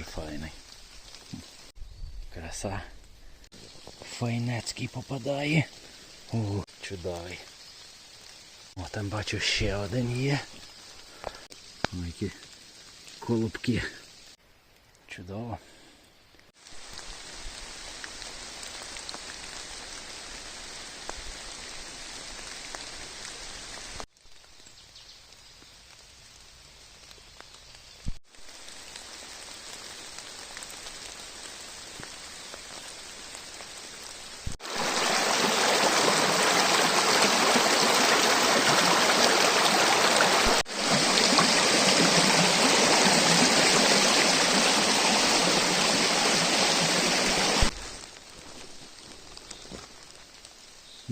Дуже файний. Краса. Файнецький попадає. О, чудовий. О, там бачу ще один є. О, які колобки. Чудово.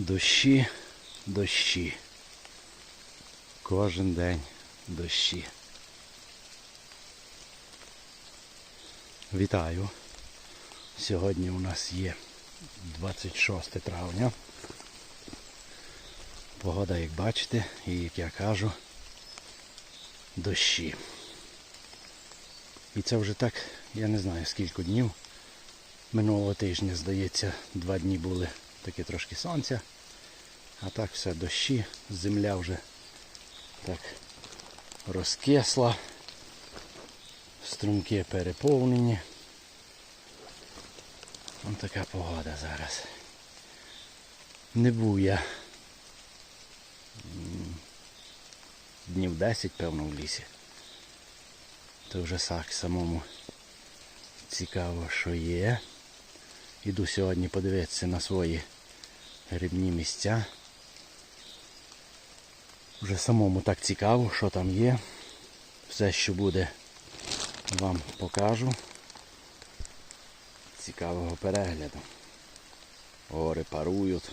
Дощі, дощі. Кожен день дощі. Вітаю. Сьогодні у нас є 26 травня. Погода, як бачите, і як я кажу, дощі. І це вже так, я не знаю скільки днів. Минулого тижня, здається, два дні були таке трошки сонця. А так все дощі, земля вже так розкисла, струмки переповнені. Ось така погода зараз. Не був я днів 10, певно, в лісі. То вже так самому цікаво, що є. Іду сьогодні подивитися на свої грибні місця. Вже самому так цікаво, що там є. Все, що буде, вам покажу. Цікавого перегляду. Гори парують.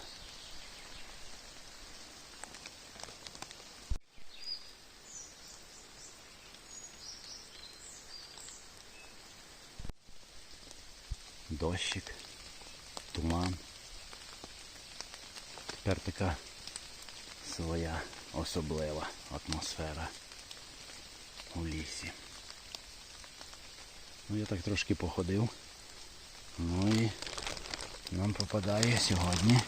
Дощик, туман. Тепер така своя особлива атмосфера у лісі. Ну я так трошки походив. Ну і нам попадає сьогодні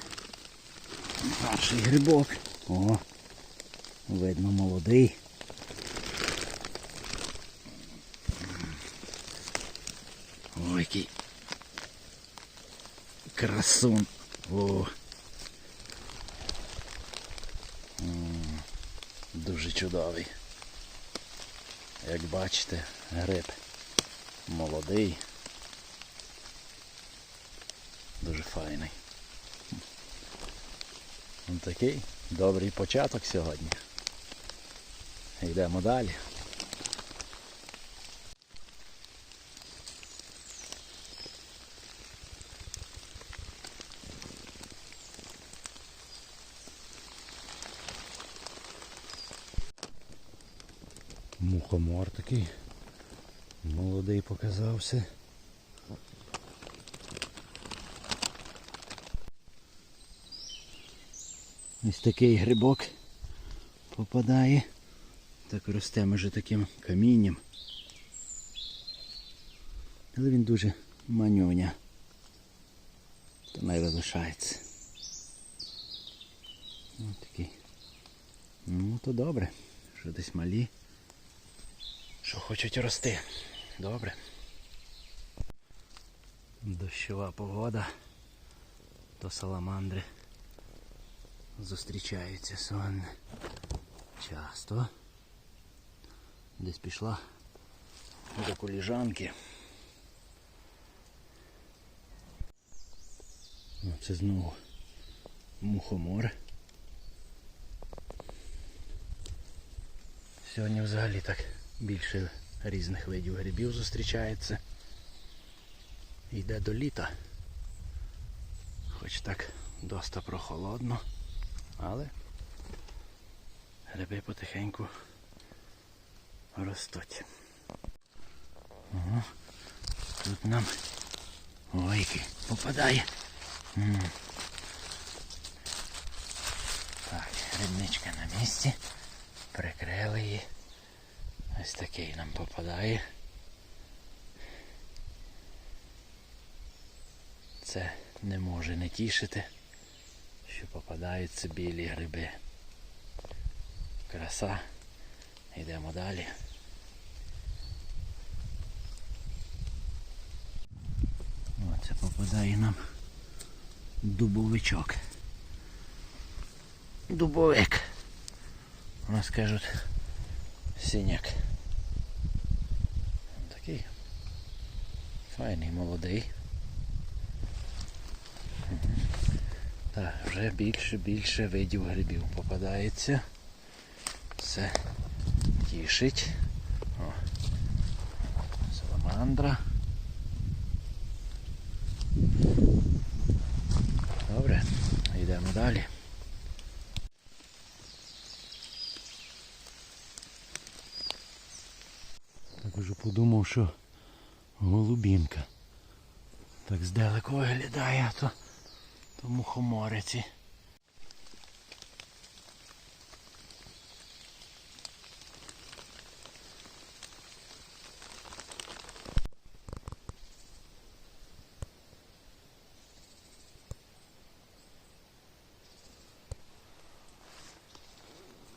перший грибок. О, видно молодий. Ой, який красун. О. М, Дуже чудовий. Як бачите, гриб молодий. Дуже файний. Ось такий добрий початок сьогодні. Йдемо далі. Мухомор такий. Молодий показався. Ось такий грибок попадає. Так росте може таким камінням. Але він дуже манюня. То най залишається. Ось такий. Ну то добре. Що десь малі. Що хочуть рости. Добре. Дощова погода. То саламандри зустрічаються сон часто. Десь пішла до коліжанки. О, Це знову мухомор. Сьогодні взагалі так більше різних видів грибів зустрічається. Йде до літа. Хоч так доста прохолодно, але гриби потихеньку ростуть. Ого, тут нам ой, який попадає. Так, грибничка на місці. Прикрили її. Ось такий нам попадає. Це не може не тішити, що попадаються білі гриби. Краса. Йдемо далі. Оце попадає нам дубовичок. Дубовик. У нас кажуть синяк. Такий файний, молодий. Так, вже більше більше видів грибів попадається. Це тішить. О, саламандра. Добре, йдемо далі. Уже подумав, що голубінка. Так здалеку виглядає, то, то мухомориці.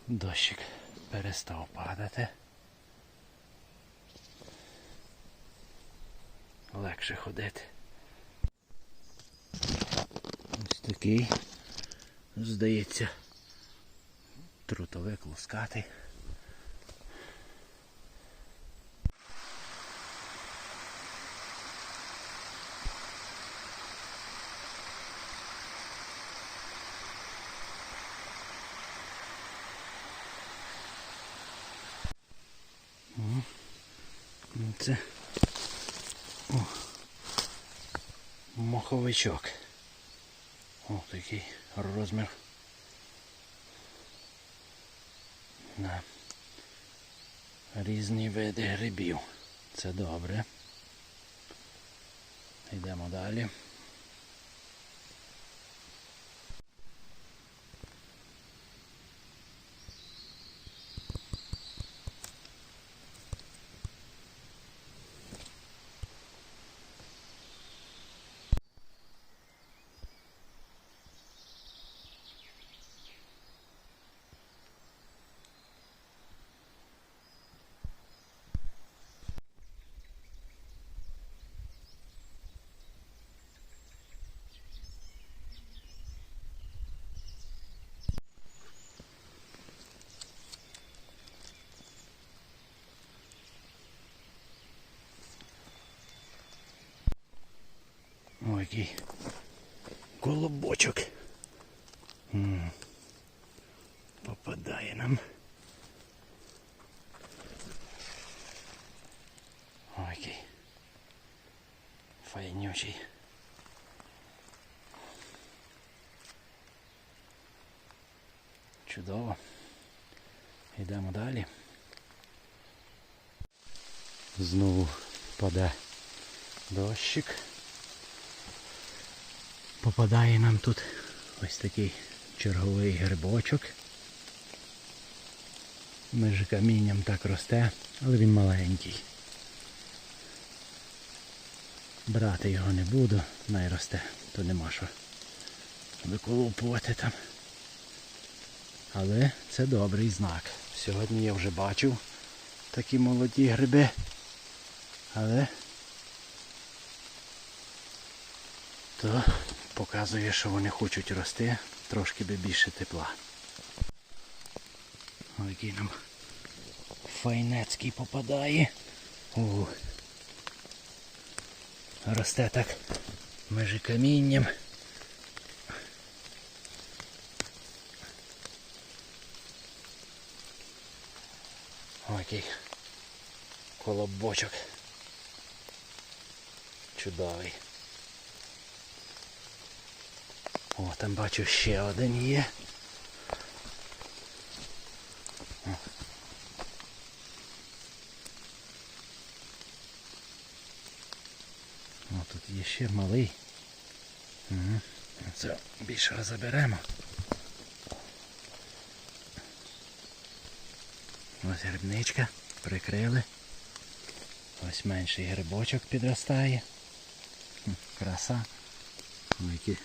Дощик перестав падати. Легше ходити. Ось такий, здається, трутовик лускатий. Ну, Це о, моховичок. О, такий розмір. На різні види грибів. Це добре. Йдемо далі. Колобочок. М. Нам. Ой, який файнючий. Чудово. Йдемо далі. Знову паде дощик. Попадає нам тут ось такий черговий грибочок. Між камінням так росте, але він маленький. Брати його не буду, най росте, то нема що виколупувати там. Але це добрий знак. Сьогодні я вже бачив такі молоді гриби. Але то показує, що вони хочуть рости, трошки би більше тепла. Ой, який нам файнецький попадає. О, росте так між камінням. Ой, який колобочок. Чудовий. О, там бачу ще один є. О. Тут є ще малий. Угу. Це більшого заберемо. Ось грибничка, прикрили. Ось менший грибочок підростає. Краса. Ой, які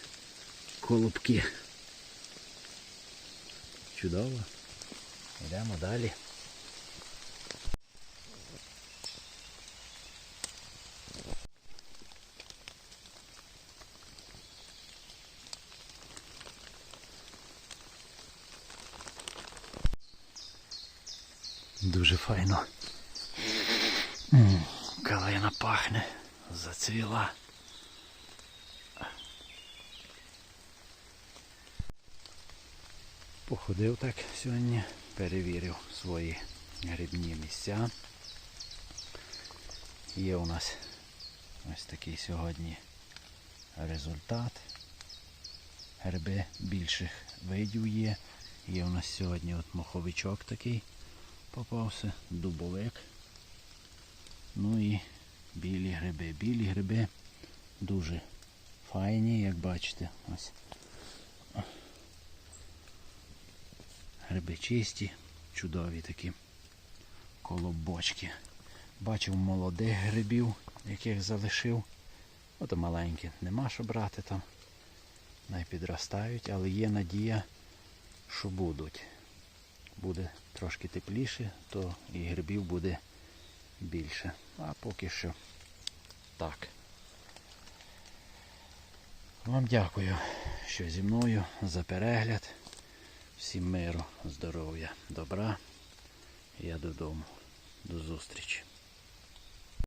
колобки. Чудово. Йдемо далі. Дуже файно. Калина пахне, зацвіла. Походив так сьогодні, перевірив свої грибні місця. Є у нас ось такий сьогодні результат. Гриби більших видів є. Є у нас сьогодні от моховичок такий попався, дубовик. Ну і білі гриби. Білі гриби дуже файні, як бачите. Ось. Гриби чисті, чудові такі колобочки. Бачив молодих грибів, яких залишив. От маленькі нема що брати там. Най підростають, але є надія, що будуть. Буде трошки тепліше, то і грибів буде більше. А поки що так. Вам дякую, що зі мною за перегляд. Всім миру, здоров'я, добра. Я додому. До зустрічі.